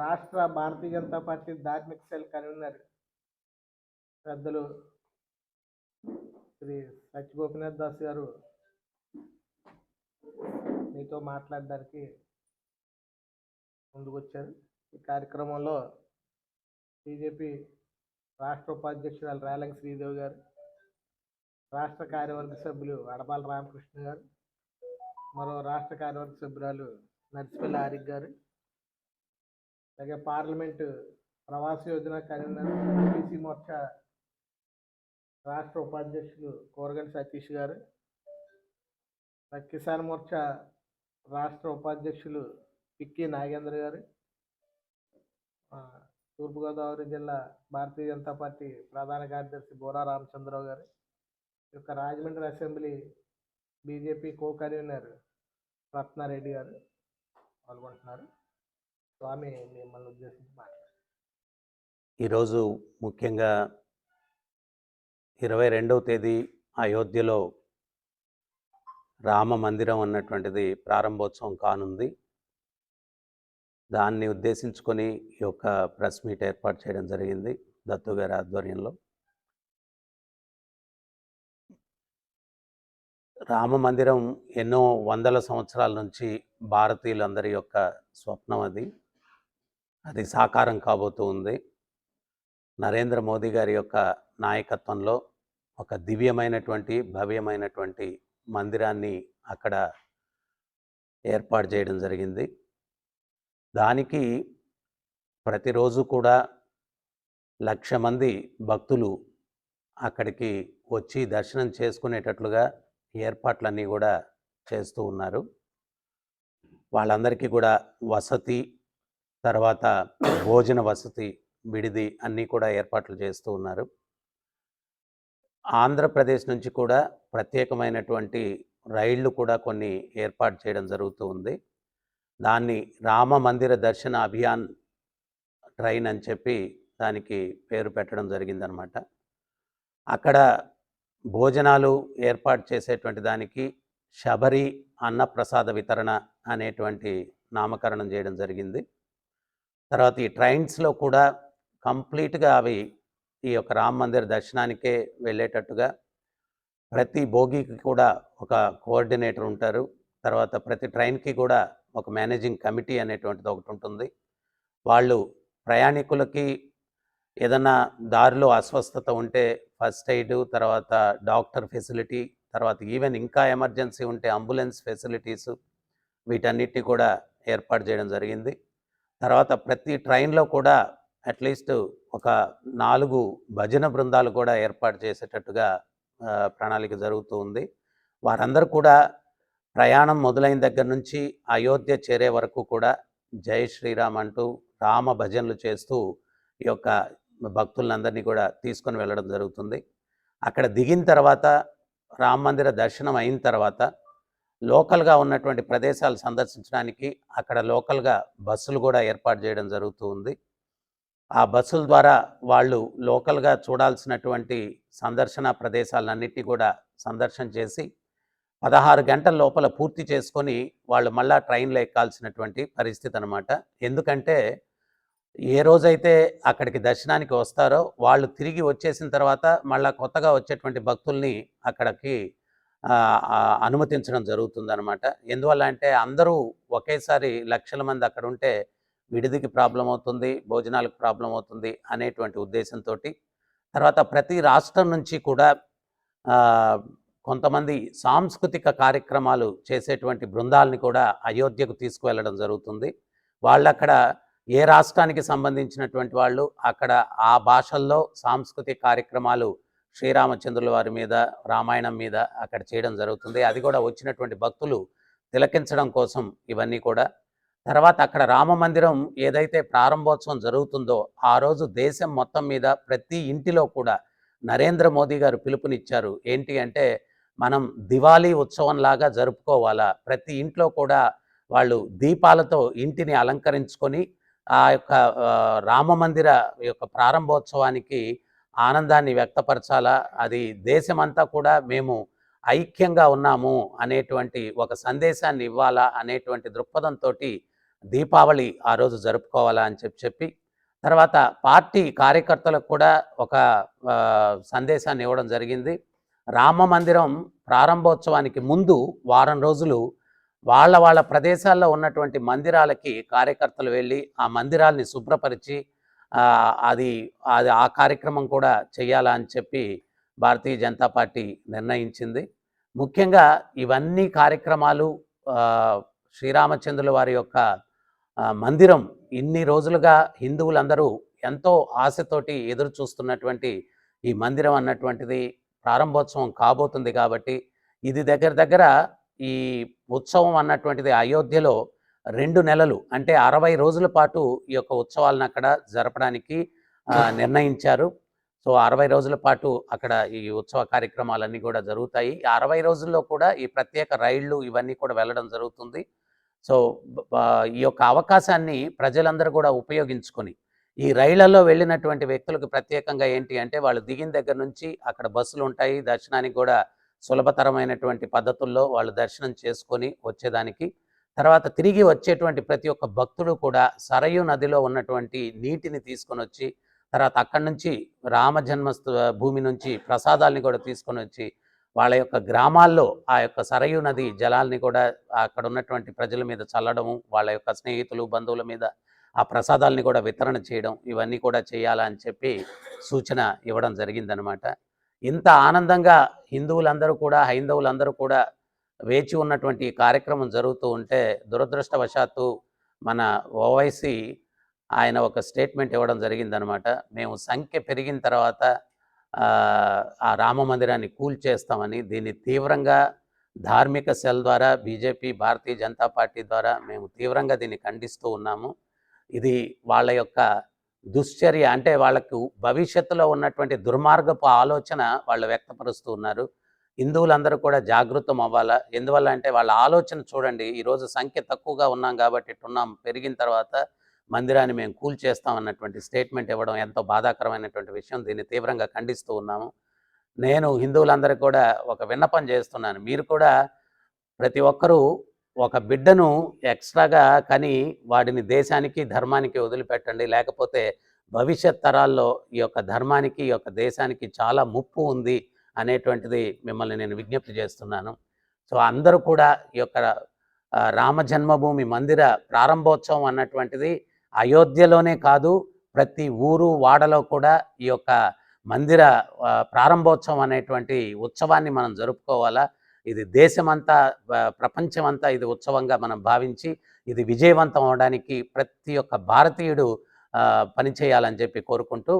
రాష్ట్ర భారతీయ జనతా పార్టీ ధార్మిక cell convener పెద్దలు శ్రీ సత్య గోపినాథ్ దాస్ గారు మీతో మాట్లాడడానికి ముందుకొచ్చారు. ఈ కార్యక్రమంలో బీజేపీ రాష్ట్ర ఉపాధ్యక్షురాలు రేలంగి శ్రీదేవి గారు రాష్ట్ర కార్యవర్గ సభ్యులు అడపాల రామకృష్ణ గారు మరో రాష్ట్ర కార్యవర్గ సభ్యురాలు నర్సిపల్లి ఆరిక్ గారు అలాగే పార్లమెంటు ప్రవాస యోజన కన్వీనర్ బీసీ మోర్చా రాష్ట్ర ఉపాధ్యక్షులు కోరగంటి సతీష్ గారు కిసాన్ మోర్చా రాష్ట్ర ఉపాధ్యక్షులు పిక్కి నాగేంద్ర గారు తూర్పుగోదావరి జిల్లా భారతీయ జనతా పార్టీ ప్రధాన కార్యదర్శి బోరా రామచంద్రరావు గారు ఈ యొక్క Rajahmundry assembly BJP co convener Ratnareddy గారు పాల్గొంటున్నారు. స్వామి మిమ్మల్ని ఉద్దేశించి మాట్లాడారు. ఈరోజు ముఖ్యంగా ఇరవై రెండవ తేదీ అయోధ్యలో రామ మందిరం అన్నటువంటిది ప్రారంభోత్సవం కానుంది. దాన్ని ఉద్దేశించుకొని ఈ యొక్క ప్రెస్ మీట్ ఏర్పాటు చేయడం జరిగింది దత్తు గారి ఆధ్వర్యంలో. రామ మందిరం ఎన్నో వందల సంవత్సరాల నుంచి భారతీయులందరి యొక్క స్వప్నం అది. అది సాకారం కాబోతూ ఉంది. నరేంద్ర మోదీ గారి యొక్క నాయకత్వంలో ఒక దివ్యమైనటువంటి భవ్యమైనటువంటి మందిరాన్ని అక్కడ ఏర్పాటు చేయడం జరిగింది. దానికి ప్రతిరోజు కూడా లక్ష మంది భక్తులు అక్కడికి వచ్చి దర్శనం చేసుకునేటట్లుగా ఏర్పాట్లన్నీ కూడా చేస్తూ ఉన్నారు. వాళ్ళందరికీ కూడా వసతి తర్వాత భోజన వసతి విడిది అన్నీ కూడా ఏర్పాట్లు చేస్తూ ఉన్నారు. ఆంధ్రప్రదేశ్ నుంచి కూడా ప్రత్యేకమైనటువంటి రైళ్ళు కూడా కొన్ని ఏర్పాటు చేయడం జరుగుతూ ఉంది. దాన్ని రామ మందిర దర్శన అభియాన్ ట్రైన్ అని చెప్పి దానికి పేరు పెట్టడం జరిగిందనమాట. అక్కడ భోజనాలు ఏర్పాటు చేసేటువంటి దానికి శబరి అన్నప్రసాద వితరణ అనేటువంటి నామకరణం చేయడం జరిగింది. తర్వాత ఈ ట్రైన్స్లో కూడా కంప్లీట్గా అవి ఈ యొక్క రామ మందిర్ దర్శనానికే వెళ్ళేటట్టుగా ప్రతి భోగికి కూడా ఒక కోఆర్డినేటర్ ఉంటారు. తర్వాత ప్రతి ట్రైన్కి కూడా ఒక మేనేజింగ్ కమిటీ అనేటువంటిది ఒకటి ఉంటుంది. వాళ్ళు ప్రయాణికులకి ఏదన్నా దారిలో అస్వస్థత ఉంటే ఫస్ట్ ఎయిడ్ తర్వాత డాక్టర్ ఫెసిలిటీ తర్వాత ఈవెన్ ఇంకా ఎమర్జెన్సీ ఉంటే అంబులెన్స్ ఫెసిలిటీస్ వీటన్నిటి కూడా ఏర్పాటు చేయడం జరిగింది. తర్వాత ప్రతి ట్రైన్లో కూడా అట్లీస్ట్ ఒక నాలుగు భజన బృందాలు కూడా ఏర్పాటు చేసేటట్టుగా ప్రణాళిక జరుగుతూ ఉంది. వారందరూ కూడా ప్రయాణం మొదలైన దగ్గర నుంచి అయోధ్య చేరే వరకు కూడా జై శ్రీరామ్ అంటూ రామ భజనలు చేస్తూ ఈ యొక్క భక్తులందరినీ కూడా తీసుకొని వెళ్ళడం జరుగుతుంది. అక్కడ దిగిన తర్వాత రామ మందిర దర్శనం అయిన తర్వాత లోకల్గా ఉన్నటువంటి ప్రదేశాలు సందర్శించడానికి అక్కడ లోకల్గా బస్సులు కూడా ఏర్పాటు చేయడం జరుగుతూ ఉంది. ఆ బస్సుల ద్వారా వాళ్ళు లోకల్గా చూడాల్సినటువంటి సందర్శన ప్రదేశాలన్నిటి కూడా సందర్శన చేసి పదహారు గంటల లోపల పూర్తి చేసుకొని వాళ్ళు మళ్ళా ట్రైన్లో ఎక్కాల్సినటువంటి పరిస్థితి అనమాట ఎందుకంటే ఏ రోజైతే అక్కడికి దర్శనానికి వస్తారో వాళ్ళు తిరిగి వచ్చేసిన తర్వాత మళ్ళా కొత్తగా వచ్చేటువంటి భక్తుల్ని అక్కడికి అనుమతించడం జరుగుతుందన్నమాట. ఎందువల్ల అంటే అందరూ ఒకేసారి లక్షల మంది అక్కడ ఉంటే విడిదికి ప్రాబ్లం అవుతుంది భోజనాలకు ప్రాబ్లం అవుతుంది అనేటువంటి ఉద్దేశంతో తర్వాత ప్రతి రాష్ట్రం నుంచి కూడా కొంతమంది సాంస్కృతిక కార్యక్రమాలు చేసేటువంటి బృందాలని కూడా అయోధ్యకు తీసుకువెళ్ళడం జరుగుతుంది. వాళ్ళు అక్కడ ఏ రాష్ట్రానికి సంబంధించినటువంటి వాళ్ళు అక్కడ ఆ భాషల్లో సాంస్కృతిక కార్యక్రమాలు శ్రీరామచంద్రుల వారి మీద రామాయణం మీద అక్కడ చేయడం జరుగుతుంది. అది కూడా వచ్చినటువంటి భక్తులు తిలకించడం కోసం ఇవన్నీ కూడా. తర్వాత అక్కడ రామ మందిరం ఏదైతే ప్రారంభోత్సవం జరుగుతుందో ఆ రోజు దేశం మొత్తం మీద ప్రతి ఇంటిలో కూడా నరేంద్ర మోదీ గారు పిలుపునిచ్చారు. ఏంటి అంటే మనం దివాళీ ఉత్సవం లాగా జరుపుకోవాలా? ప్రతి ఇంట్లో కూడా వాళ్ళు దీపాలతో ఇంటిని అలంకరించుకొని ఆ యొక్క రామ మందిర యొక్క ప్రారంభోత్సవానికి ఆనందాన్ని వ్యక్తపరచాలా? అది దేశమంతా కూడా మేము ఐక్యంగా ఉన్నాము అనేటువంటి ఒక సందేశాన్ని ఇవ్వాలా అనేటువంటి దృక్పథంతో దీపావళి ఆ రోజు జరుపుకోవాలా అని చెప్పి చెప్పి తర్వాత పార్టీ కార్యకర్తలకు కూడా ఒక సందేశాన్ని ఇవ్వడం జరిగింది. రామ మందిరం ప్రారంభోత్సవానికి ముందు వారం రోజులు వాళ్ళ వాళ్ళ ప్రదేశాల్లో ఉన్నటువంటి మందిరాలకి కార్యకర్తలు వెళ్ళి ఆ మందిరాల్ని శుభ్రపరిచి అది అది ఆ కార్యక్రమం కూడా చేయాలా అని చెప్పి భారతీయ జనతా పార్టీ నిర్ణయించింది. ముఖ్యంగా ఇవన్నీ కార్యక్రమాలు శ్రీరామచంద్రుల వారి యొక్క మందిరం ఇన్ని రోజులుగా హిందువులందరూ ఎంతో ఆశతోటి ఎదురు చూస్తున్నటువంటి ఈ మందిరం అన్నటువంటిది ప్రారంభోత్సవం కాబోతుంది కాబట్టి ఇది దగ్గర దగ్గర ఈ ఉత్సవం అన్నటువంటిది అయోధ్యలో రెండు నెలలు అంటే అరవై రోజుల పాటు ఈ యొక్క ఉత్సవాలను అక్కడ జరపడానికి నిర్ణయించారు. సో అరవై రోజుల పాటు అక్కడ ఈ ఉత్సవ కార్యక్రమాలన్నీ కూడా జరుగుతాయి. ఈ అరవై రోజుల్లో కూడా ఈ ప్రత్యేక రైళ్ళు ఇవన్నీ కూడా వెళ్ళడం జరుగుతుంది. సో ఈ యొక్క అవకాశాన్ని ప్రజలందరూ కూడా ఉపయోగించుకొని ఈ రైళ్ళలో వెళ్ళినటువంటి వ్యక్తులకు ప్రత్యేకంగా ఏంటి అంటే వాళ్ళు దిగిన దగ్గర నుంచి అక్కడ బస్సులు ఉంటాయి. దర్శనానికి కూడా సులభతరమైనటువంటి పద్ధతుల్లో వాళ్ళు దర్శనం చేసుకొని వచ్చేదానికి తర్వాత తిరిగి వచ్చేటువంటి ప్రతి ఒక్క భక్తుడు కూడా సరయు నదిలో ఉన్నటువంటి నీటిని తీసుకొని వచ్చి తర్వాత అక్కడి నుంచి రామ భూమి నుంచి ప్రసాదాల్ని కూడా తీసుకొని వచ్చి వాళ్ళ యొక్క గ్రామాల్లో ఆ యొక్క సరయు నది జలాల్ని కూడా అక్కడ ఉన్నటువంటి ప్రజల మీద చల్లడము వాళ్ళ యొక్క స్నేహితులు బంధువుల మీద ఆ ప్రసాదాలని కూడా వితరణ చేయడం ఇవన్నీ కూడా చేయాలా అని చెప్పి సూచన ఇవ్వడం జరిగిందనమాట ఇంత ఆనందంగా హిందువులందరూ కూడా హైందవులందరూ కూడా వేచి ఉన్నటువంటి కార్యక్రమం జరుగుతూ ఉంటే దురదృష్టవశాత్తు మన ఓవైసీ ఆయన ఒక స్టేట్మెంట్ ఇవ్వడం జరిగిందనమాట. మేము సంఖ్య పెరిగిన తర్వాత ఆ, ఆ రామ మందిరాన్ని కూల్చేస్తామని దీన్ని తీవ్రంగా ధార్మిక సెల్ ద్వారా బీజేపీ భారతీయ జనతా పార్టీ ద్వారా మేము తీవ్రంగా దీన్ని ఖండిస్తూ ఉన్నాము. ఇది వాళ్ళ యొక్క దుశ్చర్య అంటే వాళ్ళకు భవిష్యత్తులో ఉన్నటువంటి దుర్మార్గపు ఆలోచన వాళ్ళు వ్యక్తపరుస్తూ ఉన్నారు. హిందువులందరూ కూడా జాగృతం అవ్వాలా ఎందువల్ల అంటే వాళ్ళ ఆలోచన చూడండి ఈరోజు సంఖ్య తక్కువగా ఉన్నాం కాబట్టి ఇట్టున్నాం పెరిగిన తర్వాత మందిరాన్ని మేము కూల్ చేస్తాం అన్నటువంటి స్టేట్మెంట్ ఇవ్వడం ఎంతో బాధాకరమైనటువంటి విషయం. దీన్ని తీవ్రంగా ఖండిస్తూ ఉన్నాము. నేను హిందువులందరూ కూడా ఒక విన్నపం చేస్తున్నాను. మీరు కూడా ప్రతి ఒక్కరూ ఒక బిడ్డను ఎక్స్ట్రాగా కని వాడిని దేశానికి ధర్మానికి వదిలిపెట్టండి. లేకపోతే భవిష్యత్ తరాల్లో ఈ యొక్క ధర్మానికి ఈ యొక్క దేశానికి చాలా ముప్పు ఉంది. అనేటువంటిది మిమ్మల్ని నేను విజ్ఞప్తి చేస్తున్నాను. సో అందరూ కూడా ఈ యొక్క రామ జన్మభూమి మందిర ప్రారంభోత్సవం అన్నటువంటిది అయోధ్యలోనే కాదు ప్రతి ఊరు వాడలో కూడా ఈ యొక్క మందిర ప్రారంభోత్సవం అనేటువంటి ఉత్సవాన్ని మనం జరుపుకోవాలా. ఇది దేశమంతా ప్రపంచమంతా ఇది ఉత్సవంగా మనం భావించి ఇది విజయవంతం అవడానికి ప్రతి ఒక్క భారతీయుడు పనిచేయాలని చెప్పి కోరుకుంటూ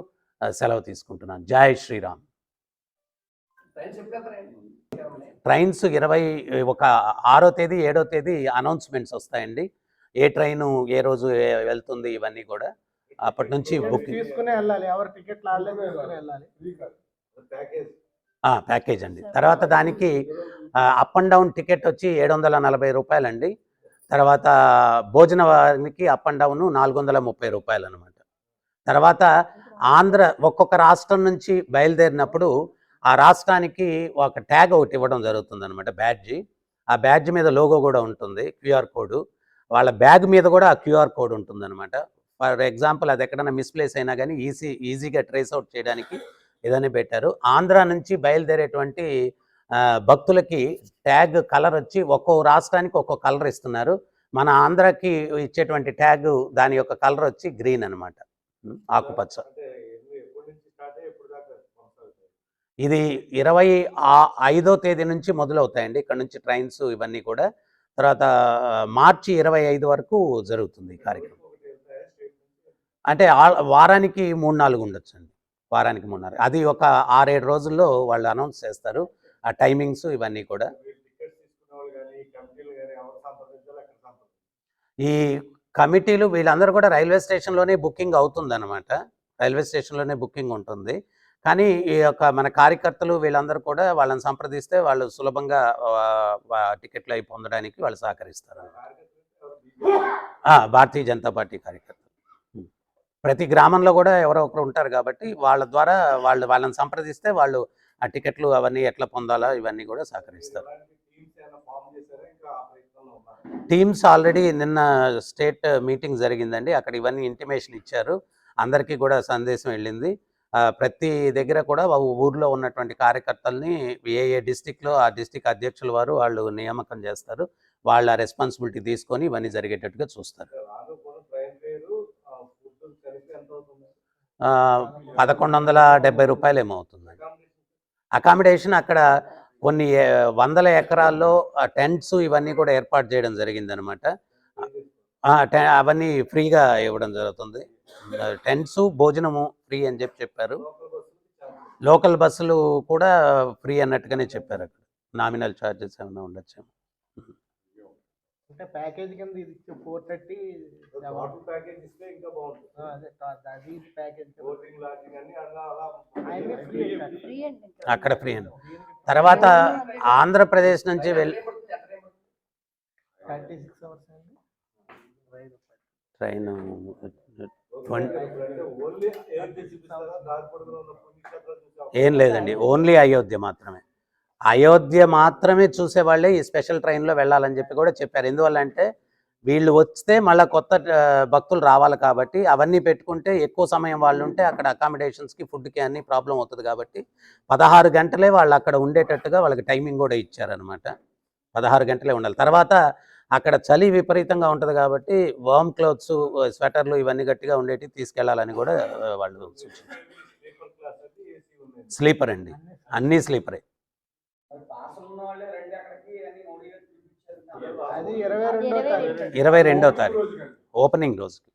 సెలవు తీసుకుంటున్నాను. జై శ్రీరామ్. ట్రైన్స్ ఇరవై ఒక ఆరో తేదీ ఏడో తేదీ అనౌన్స్మెంట్స్ వస్తాయండి. ఏ ట్రైన్ ఏ రోజు వెళ్తుంది ఇవన్నీ కూడా అప్పటి నుంచి తీసుకునే వెళ్ళాలి. ఎవరు వెళ్ళాలి. ప్యాకేజ్ అండి. తర్వాత దానికి అప్ అండ్ డౌన్ టికెట్ వచ్చి ఏడు వందల నలభై రూపాయలండి. తర్వాత భోజనానికి అప్ అండ్ డౌన్ నాలుగు వందల ముప్పై రూపాయలు అనమాట తర్వాత ఆంధ్ర ఒక్కొక్క రాష్ట్రం నుంచి బయలుదేరినప్పుడు ఆ రాష్ట్రానికి ఒక ట్యాగ్ ఒకటి ఇవ్వడం జరుగుతుంది అనమాట బ్యాడ్జి. ఆ బ్యాడ్జ్ మీద లోగో కూడా ఉంటుంది క్యూఆర్ కోడ్. వాళ్ళ బ్యాగ్ మీద కూడా ఆ క్యూఆర్ కోడ్ ఉంటుంది అనమాట ఫర్ ఎగ్జాంపుల్ అది ఎక్కడైనా మిస్ప్లేస్ అయినా కానీ ఈజీ ఈజీగా ట్రేస్ అవుట్ చేయడానికి ఇదని పెట్టారు. ఆంధ్ర నుంచి బయలుదేరేటువంటి భక్తులకి ట్యాగ్ కలర్ వచ్చి ఒక్కో రాష్ట్రానికి ఒక్కో కలర్ ఇస్తున్నారు. మన ఆంధ్రాకి ఇచ్చేటువంటి ట్యాగ్ దాని యొక్క కలర్ వచ్చి గ్రీన్ అనమాట ఆకుపచ్చ. ఇది ఇరవై ఆ- ఐదో తేదీ నుంచి మొదలవుతాయండి. ఇక్కడ నుంచి ట్రైన్స్ ఇవన్నీ కూడా. తర్వాత మార్చి ఇరవై ఐదు వరకు జరుగుతుంది ఈ కార్యక్రమం. అంటే ఆ- వారానికి మూడు నాలుగు ఉండొచ్చు అండి వారానికి మూడు నాలుగు. అది ఒక ఆరేడు రోజుల్లో వాళ్ళు అనౌన్స్ చేస్తారు. ఆ టైమింగ్స్ ఇవన్నీ కూడా. ఈ కమిటీలు వీళ్ళందరూ కూడా రైల్వే స్టేషన్లోనే బుకింగ్ అవుతుందన్నమాట. రైల్వే స్టేషన్లోనే బుకింగ్ ఉంటుంది. కానీ ఈ యొక్క మన కార్యకర్తలు వీళ్ళందరూ కూడా వాళ్ళని సంప్రదిస్తే వాళ్ళు సులభంగా టికెట్లు అవి పొందడానికి వాళ్ళు సహకరిస్తారు భారతీయ జనతా పార్టీ కార్యకర్తలు. ప్రతి గ్రామంలో కూడా ఎవరో ఒకరు ఉంటారు కాబట్టి వాళ్ళ ద్వారా వాళ్ళు వాళ్ళని సంప్రదిస్తే వాళ్ళు ఆ టికెట్లు అవన్నీ ఎట్లా పొందాలో ఇవన్నీ కూడా సహకరిస్తారు. టీమ్స్ ఆల్రెడీ నిన్న స్టేట్ మీటింగ్ జరిగిందండి. అక్కడ ఇవన్నీ ఇంటిమేషన్ ఇచ్చారు. అందరికీ కూడా సందేశం వెళ్ళింది. ప్రతి దగ్గర కూడా ఊర్లో ఉన్నటువంటి కార్యకర్తల్ని ఏ ఏ డిస్టిక్లో ఆ డిస్టిక్ అధ్యక్షుల వారు వాళ్ళు నియామకం చేస్తారు. వాళ్ళ రెస్పాన్సిబిలిటీ తీసుకొని ఇవన్నీ జరిగేటట్టుగా చూస్తారు. ఆ, పదకొండు వందల డెబ్బై రూపాయలు ఏమో అకామిడేషన్ అక్కడ కొన్ని వందల ఎకరాల్లో టెంట్స్ ఇవన్నీ కూడా ఏర్పాటు చేయడం జరిగిందనమాట. అవన్నీ ఫ్రీగా ఇవ్వడం జరుగుతుంది. టెంట్స్ భోజనము ఫ్రీ అని చెప్పి చెప్పారు. లోకల్ బస్సులు కూడా ఫ్రీ అన్నట్టుగానే చెప్పారు అక్కడ. నామినల్ ఛార్జెస్ ఏమైనా ఉండొచ్చు అంటే ప్యాకేజ్ కింద ఇది ఫోర్ థర్టీ వాటర్ ప్యాకేజ్ ఇస్తే ఇంకా బాగుంటుంది. అదే అది ఫ్రీ అండి అక్కడ ఫ్రీ అని తర్వాత ఆంధ్రప్రదేశ్ నుంచి వెళ్ళి థర్టీ సిక్స్ అవర్స్ అండి రైలు ట్రైన్ ట్వంటీ అంటే ఓన్లీ అయోధ్య చూపిస్తారా దారి పొడుగున ఉన్న పుణ్యక్షేత్రాలు ట్రైన్ ఏం లేదండి ఓన్లీ అయోధ్య మాత్రమే. అయోధ్య మాత్రమే చూసేవాళ్ళే ఈ స్పెషల్ ట్రైన్లో వెళ్ళాలని చెప్పి కూడా చెప్పారు. ఎందువల్ల అంటే వీళ్ళు వస్తే మళ్ళీ కొత్త భక్తులు రావాలి కాబట్టి అవన్నీ పెట్టుకుంటే ఎక్కువ సమయం వాళ్ళు ఉంటే అక్కడ అకామిడేషన్స్కి ఫుడ్కి అన్ని ప్రాబ్లం అవుతుంది కాబట్టి పదహారు గంటలే వాళ్ళు అక్కడ ఉండేటట్టుగా వాళ్ళకి టైమింగ్ కూడా ఇచ్చారనమాట పదహారు గంటలే ఉండాలి. తర్వాత అక్కడ చలి విపరీతంగా ఉంటుంది కాబట్టి వార్మ్ క్లోత్స్ స్వెటర్లు ఇవన్నీ గట్టిగా ఉండేవి తీసుకెళ్ళాలని కూడా వాళ్ళు సూచించారు. స్లీపర్ అండి. అన్నీ స్లీపరే. ఇరవై రెండో ఇరవై తారీఖు. రెండు. ఇరవై రెండో తారీఖు. ఓపెనింగ్ రోజుకి.